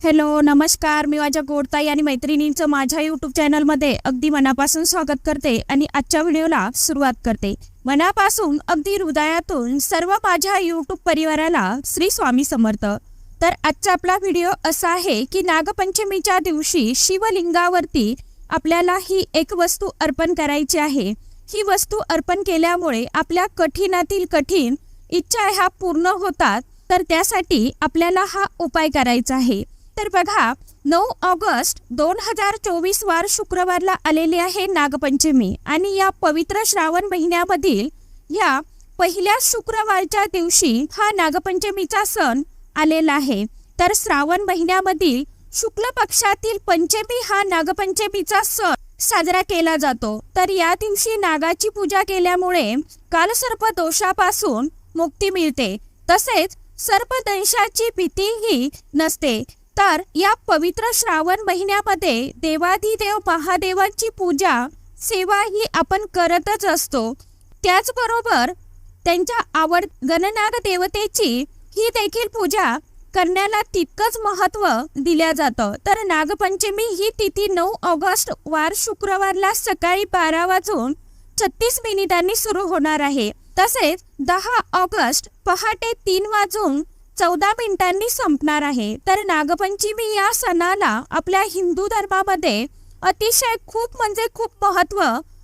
Hello नमस्कार. मी माझ्या गोडताई आणि मैत्रिणींचं माझ्या यूट्यूब चॅनलमध्ये अगदी मनापासून स्वागत करते आणि आजच्या व्हिडिओला सुरुवात करते. मनापासून अगदी हृदयातून सर्व माझ्या यूट्यूब परिवाराला श्री स्वामी समर्थ. तर आजचा आपला व्हिडिओ असा आहे की नागपंचमीच्या दिवशी शिवलिंगावरती आपल्याला ही एक वस्तू अर्पण करायची आहे. ही वस्तू अर्पण केल्यामुळे आपल्या कठीणातील कठीण इच्छा ह्या पूर्ण होतात तर त्यासाठी आपल्याला हा उपाय करायचा आहे. तर बघा नऊ ऑगस्ट दोन हजार चोवीस वार शुक्रवारला आलेली आहे नागपंचमी. आणि या पवित्र श्रावण महिन्यामधील या पहिल्या शुक्रवारच्या दिवशी हा नागपंचमीचा सण आलेला आहे. तर श्रावण महिन्यामधील शुक्ल पक्षातील पंचमी हा नागपंचमीचा सण साजरा केला जातो. तर या दिवशी नागाची पूजा केल्यामुळे कालसर्प दोषापासून मुक्ती मिळते. तसेच सर्पदंशाची भीतीही नसते. तर या पवित्र श्रावण महिन्यामध्ये देवाधिदेव महादेवांची पूजा सेवा ही आपण करतच असतो. त्याचबरोबर त्यांच्या आवड गणनाग देवतेची ही देखील पूजा करण्याला तितकंच महत्त्व दिल्या जातं. तर नागपंचमी ही तिथी नऊ ऑगस्ट वार शुक्रवारला सकाळी बारा वाजून छत्तीस मिनिटांनी सुरू होणार आहे. तसेच दहा ऑगस्ट पहाटे तीन वाजून चौदा मिनिटांनी संपणार आहे. तर नागपंचमी या सणाला आपल्या हिंदू धर्मामध्ये अतिशय खूप म्हणजे खूप महत्त्व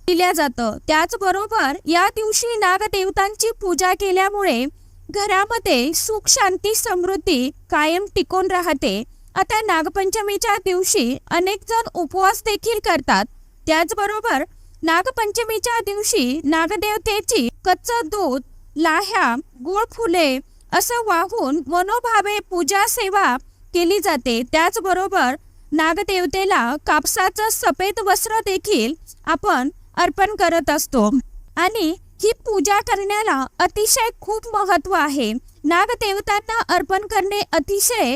दिल्या जातं. त्याचबरोबर या दिवशी नागदेवतांची पूजा केल्यामुळे घरामध्ये सुख शांती समृद्धी कायम टिकून राहते. आता नागपंचमीच्या दिवशी अनेक जण उपवास देखील करतात. त्याचबरोबर नागपंचमीच्या दिवशी नागदेवतेची कच्च दूध लाह्या गुळ फुले असं वाहून मनोभावे पूजा सेवा केली जाते. त्याचबरोबर नागदेवतेला कापसाचं सफेद वस्त्र देखील आपण अर्पण करत असतो. आणि ही पूजा करण्याला अतिशय खूप महत्त्व आहे. नागदेवतांना अर्पण करणे अतिशय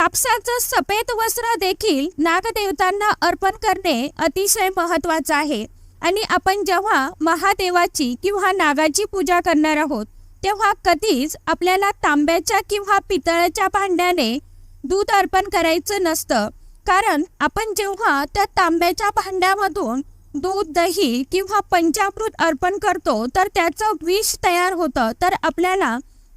कापसाचं सफेद वस्त्र देखील नागदेवतांना अर्पण करणे अतिशय महत्वाचं आहे. आणि आपण जेव्हा महादेवाची किंवा नागाची पूजा करणार आहोत तेव्हा कधीच आपल्याला तांब्याच्या किंवा पितळाच्या भांड्याने दूध अर्पण करायचं नसतं. कारण आपण जेव्हा त्या तांब्याच्या भांड्यामधून दूध दही किंवा पंचामृत अर्पण करतो तर त्याचं विष तयार होतं. तर आपल्याला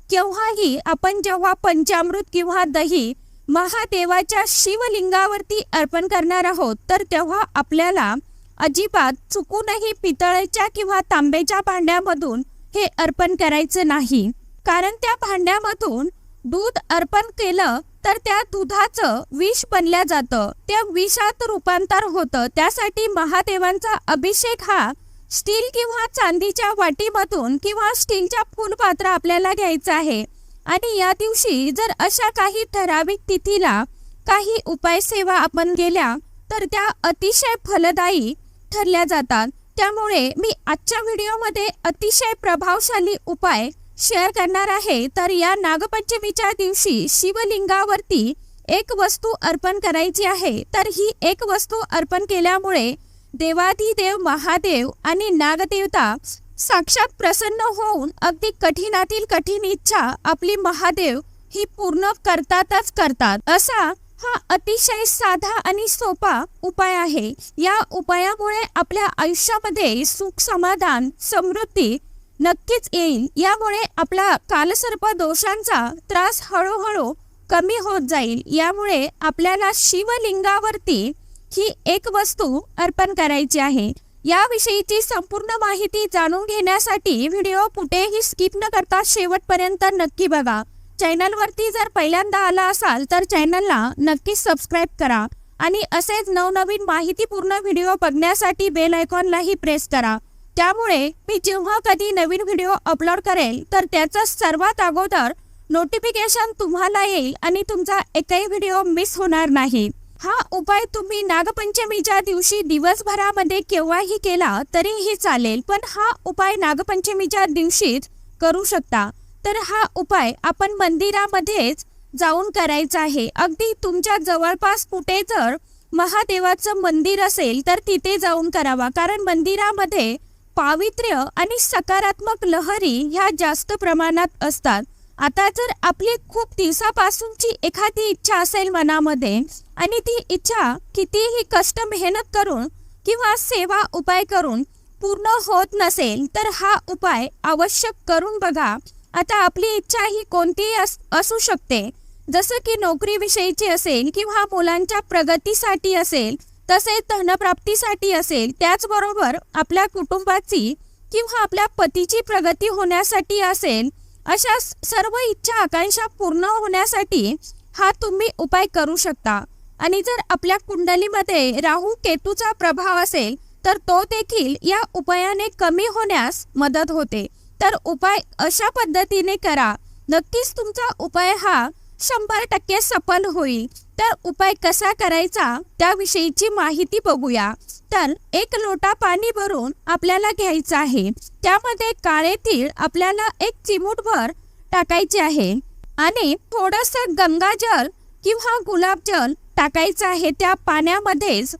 केव्हाही आपण जेव्हा पंचामृत किंवा दही महादेवाच्या शिवलिंगावरती अर्पण करणार आहोत तर तेव्हा आपल्याला अजिबात चुकूनही पितळेच्या किंवा तांब्याच्या भांड्यामधून हे अर्पण करायचं नाही. कारण त्या भांड्यामधून दूध अर्पण केलं तर त्या दुधाचं विष बनल्या जातं. त्या विषात रूपांतर होतं. त्यासाठी महादेवांचा अभिषेक हा स्टील किंवा चांदीच्या वाटीमधून किंवा स्टीलच्या फुलपात्र आपल्याला घ्यायचं आहे. आणि या दिवशी जर अशा काही ठराविक तिथीला काही उपाय सेवा आपण केल्या तर त्या अतिशय फलदायी ठरल्या जातात. त्यामुळे मी आजच्या व्हिडिओमध्ये अतिशय प्रभावशाली उपाय शेअर करणार आहे. तर या नागपंचमीच्या दिवशी शिवलिंगावरती एक वस्तू अर्पण करायची आहे. तर ही एक वस्तू अर्पण केल्यामुळे देवाधिदेव महादेव आणि नागदेवता साक्षात प्रसन्न होऊन अगदी कठीणातील कठीण इच्छा आपली महादेव ही पूर्ण करतातच करतात. असा हा अतिशय साधा आणि सोपा उपाय आहे. या उपायामुळे आपल्या आयुष्यामध्ये सुख समाधान समृद्धी नक्कीच येईल. यामुळे आपला कालसर्प दोषांचा त्रास हळूहळू कमी होत जाईल. यामुळे आपल्याला शिवलिंगावरती ही एक वस्तू अर्पण करायची आहे. याविषयीची संपूर्ण माहिती जाणून घेण्यासाठी व्हिडिओ कुठेही स्किप न करता शेवटपर्यंत नक्की बघा. चॅनलवरती जर पहिल्यांदा आला असाल तर चॅनलला नक्कीच सबस्क्राईब करा आणि असेच नवनवीन माहितीपूर्ण व्हिडिओ बघण्यासाठी बेल आयकॉनलाही प्रेस करा. त्यामुळे मी जेव्हा कधी नवीन व्हिडिओ अपलोड करेल तर त्याचं सर्वात अगोदर नोटिफिकेशन तुम्हाला येईल आणि तुमचा एकही व्हिडिओ मिस होणार नाही. हा उपाय तुम्ही नागपंचमीच्या दिवशी दिवसभरामध्ये केव्हाही केला तरीही चालेल पण हा उपाय नागपंचमीच्या दिवशीच करू शकता. तर हा उपाय आपण मंदिरामध्येच जाऊन करायचा आहे. अगदी तुमच्या जवळपास कुठे जर महादेवाचं मंदिर असेल तर तिथे जाऊन करावा. कारण मंदिरामध्ये पावित्र्य आणि सकारात्मक लहरी ह्या जास्त प्रमाणात असतात. आता जर आपली खूप दिवसापासूनची एखादी इच्छा असेल मनामध्ये आणि ती इच्छा कितीही कष्ट मेहनत करून किंवा सेवा उपाय करून पूर्ण होत नसेल तर हा उपाय आवश्यक करून बघा. आता आपली इच्छा ही कोणतीही अस असू शकते. जसं की नोकरीविषयीची असेल किंवा मुलांच्या प्रगतीसाठी असेल तसेच धनप्राप्तीसाठी असेल त्याचबरोबर आपल्या कुटुंबाची किंवा आपल्या पतीची प्रगती होण्यासाठी असेल अशा सर्व इच्छा आकांक्षा पूर्ण होण्यासाठी हा तुम्ही उपाय करू शकता. आणि जर आपल्या कुंडलीमध्ये राहू केतूचा प्रभाव असेल तर तो देखील या उपायाने कमी होण्यास मदत होते. तर उपाय अशा पद्धतीने करा. नक्कीच तुमचा उपाय हा शंभर टक्के सफल होईल. तर उपाय कसा करायचा त्याविषयीची माहिती बघूया. तर एक लोटा पाणी भरून आपल्याला घ्यायचं आहे. त्यामध्ये काळे तीळ आपल्याला एक चिमूटभर टाकायचे आहे. आणि थोडस गंगाजल किंवा गुलाबजल टाकायचं आहे. त्या पाण्यामध्येच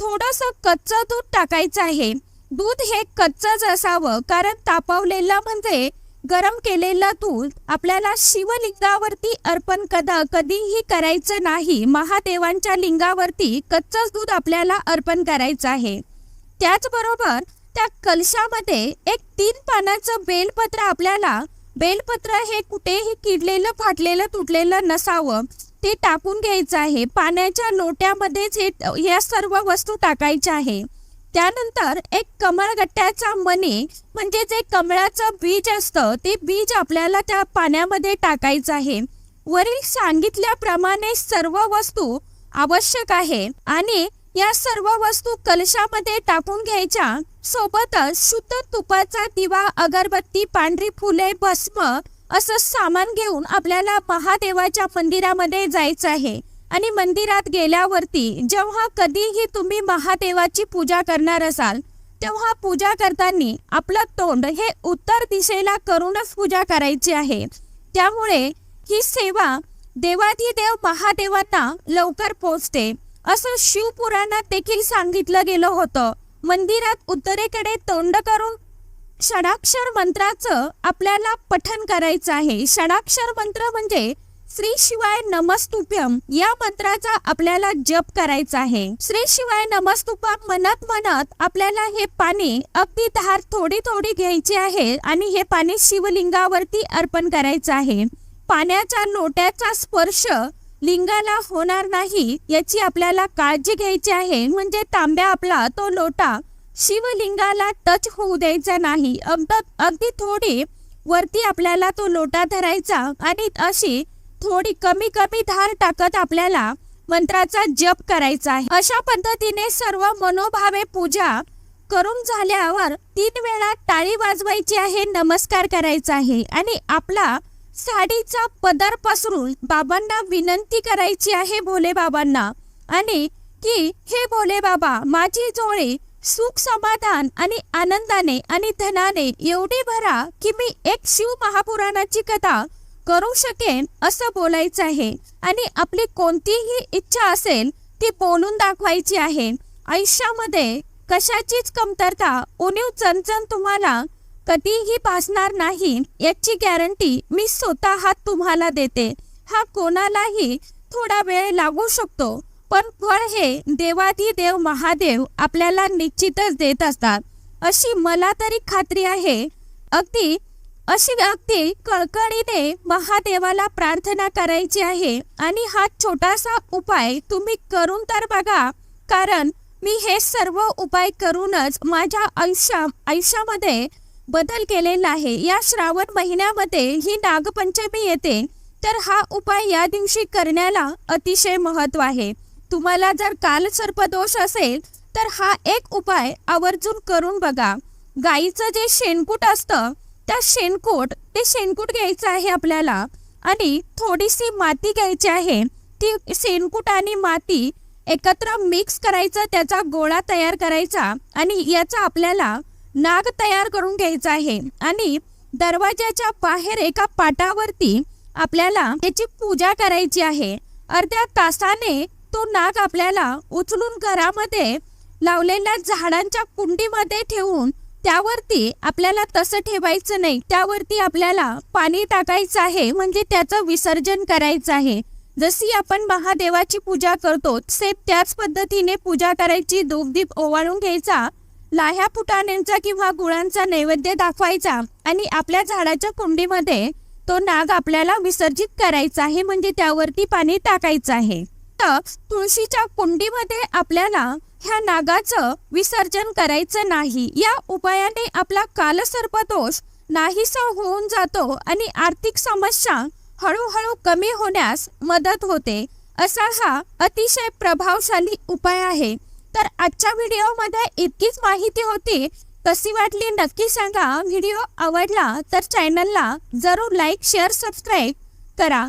थोडस कच्चं दूध टाकायचं आहे. दूध हे कच्चंच असावं कारण तापवलेलं म्हणजे गरम केलेलं दूध आपल्याला शिवलिंगावरती अर्पण कदा कधीही करायचं नाही महादेवांच्या लिंगावरती कच्चंच दूध आपल्याला अर्पण करायचं आहे. त्याचबरोबर त्या कलशामध्ये एक तीन पानाचं बेलपत्र आपल्याला बेलपत्र हे कुठेही किडलेलं फाटलेलं तुटलेलं नसावं ते टाकून घ्यायचं आहे. पाण्याच्या लोट्यामध्येच हे या सर्व वस्तू टाकायच्या आहे. त्यानंतर एक कमळगट्ट्याचा मणी म्हणजे जे कमळाचं बीज असतं ते बीज आपल्याला त्या पाण्यामध्ये टाकायचं आहे. वरील सांगितल्याप्रमाणे सर्व वस्तू आवश्यक आहे आणि या सर्व वस्तू कलशामध्ये टाकून घ्यायच्या. सोबतच शुद्ध तुपाचा दिवा अगरबत्ती पांढरी फुले भस्म असं सामान घेऊन आपल्याला महादेवाच्या मंदिरामध्ये जायचं आहे. आणि मंदिरात गेल्यावरती जेव्हा कधीही तुम्ही महादेवाची पूजा करणार असाल तेव्हा पूजा करताना आपलं तोंड हे उत्तर दिशेला करूनच पूजा करायची आहे. त्यामुळे ही सेवा देवाधिदेव महादेवांना लवकर पोचते. असं शिवपुराणात देखील सांगितलं गेलं होतं. मंदिरात उत्तरेकडे तोंड करून षडाक्षर मंत्राचं आपल्याला पठन करायचं आहे. षडाक्षर मंत्र म्हणजे श्री शिवाय नमस्तुभ्यम या मंत्राचा आपल्याला जप करायचा आहे. श्री शिवाय नमस्तुपम म्हणत म्हणत आपल्याला हे पाणी अगदी धार थोडी थोडी घ्यायची आहे आणि हे पाणी शिवलिंगावरती अर्पण करायचं आहे. पाण्याच्या लोट्याचा स्पर्श लिंगाला होणार नाही याची आपल्याला काळजी घ्यायची आहे. म्हणजे तांब्या आपला तो लोटा शिवलिंगाला टच होऊ द्यायचा नाही. अगदी थोडी वरती आपल्याला तो लोटा धरायचा आणि अशी थोडी कमी कमी धार टाकत आपल्याला मंत्राचा जप करायचा आहे. अशा पद्धतीने सर्व मनोभावे पूजा करून झाल्यावर तीन वेळा टाळी वाजवायची आहे नमस्कार करायचा आहे आणि आपला साडीचा पदर पसरून बाबांना विनंती करायची आहे भोले बाबांना. आणि की हे भोले बाबा माझी जोळी सुख समाधान आणि आनंदाने आणि धनाने एवढी भरा की मी एक शिव महापुराणाची कथा करू शकेन असं बोलायचं आहे. आणि आपली कोणतीही इच्छा असेल ती बोलून दाखवायची आहे. आयुष्यामध्ये कशाचीच कमतरता उणीव चणचण तुम्हाला कधीही भासणार नाही याची गॅरंटी मी स्वतः तुम्हाला देते. हा कोणालाही थोडा वेळ लागू शकतो पण फळ हे देवाधी देव महादेव आपल्याला निश्चितच देत असतात. अशी मला तरी खात्री आहे. अगदी अशी अगदी कळकळीने महादेवाला प्रार्थना करायची आहे. आणि हा छोटासा उपाय तुम्ही करून तर बघा. कारण मी हे सर्व उपाय करूनच माझ्या आयुष्या आयुष्यामध्ये बदल केलेला आहे. या श्रावण महिन्यामध्ये ही नागपंचमी येते. तर हा उपाय या दिवशी करण्याला अतिशय महत्त्व आहे. तुम्हाला जर कालसर्पदोष असेल तर हा एक उपाय आवर्जून करून बघा. गाईचं जे शेणकूट असतं त्या शेणकूट ते शेणकूट घ्यायचं आहे आपल्याला आणि थोडीशी माती घ्यायची आहे. ती शेणकूट आणि माती एकत्र मिक्स करायचं त्याचा गोळा तयार करायचा आणि याचा आपल्याला नाग तयार करून घ्यायचा आहे. आणि दरवाजाच्या बाहेर एका पाटावरती आपल्याला त्याची पूजा करायची आहे. अर्ध्या तासाने तो नाग आपल्याला उचलून घरामध्ये लावलेल्या झाडांच्या कुंडीमध्ये ठेवून त्यावरती आपल्याला तसं ठेवायचं नाही. त्यावरती आपल्याला पाणी टाकायचं आहे म्हणजे त्याचं विसर्जन करायचं आहे. जशी आपण महादेवाची पूजा करतो सेम त्याच पद्धतीने पूजा करायची धूपदीप ओवाळून घ्यायचा लाह्या फुटाण्यांचा किंवा गुळांचा नैवेद्य दाखवायचा आणि आपल्या झाडाच्या कुंडीमध्ये तो नाग आपल्याला विसर्जित करायचा आहे म्हणजे त्यावरती पाणी टाकायचं आहे. तर तुळशीच्या कुंडीमध्ये आपल्याला ह्या नागाचं विसर्जन करायचं नाही. या उपायाने आपला कालसर्पदोष नाहीसा होऊन जातो आणि आर्थिक समस्या हळूहळू कमी होण्यास मदत होते. असा हा अतिशय प्रभावशाली उपाय आहे. तर आजच्या व्हिडिओमध्ये इतकीच माहिती होती. कशी वाटली नक्की सांगा. व्हिडिओ आवडला तर चॅनलला जरूर लाईक शेअर सबस्क्राईब करा.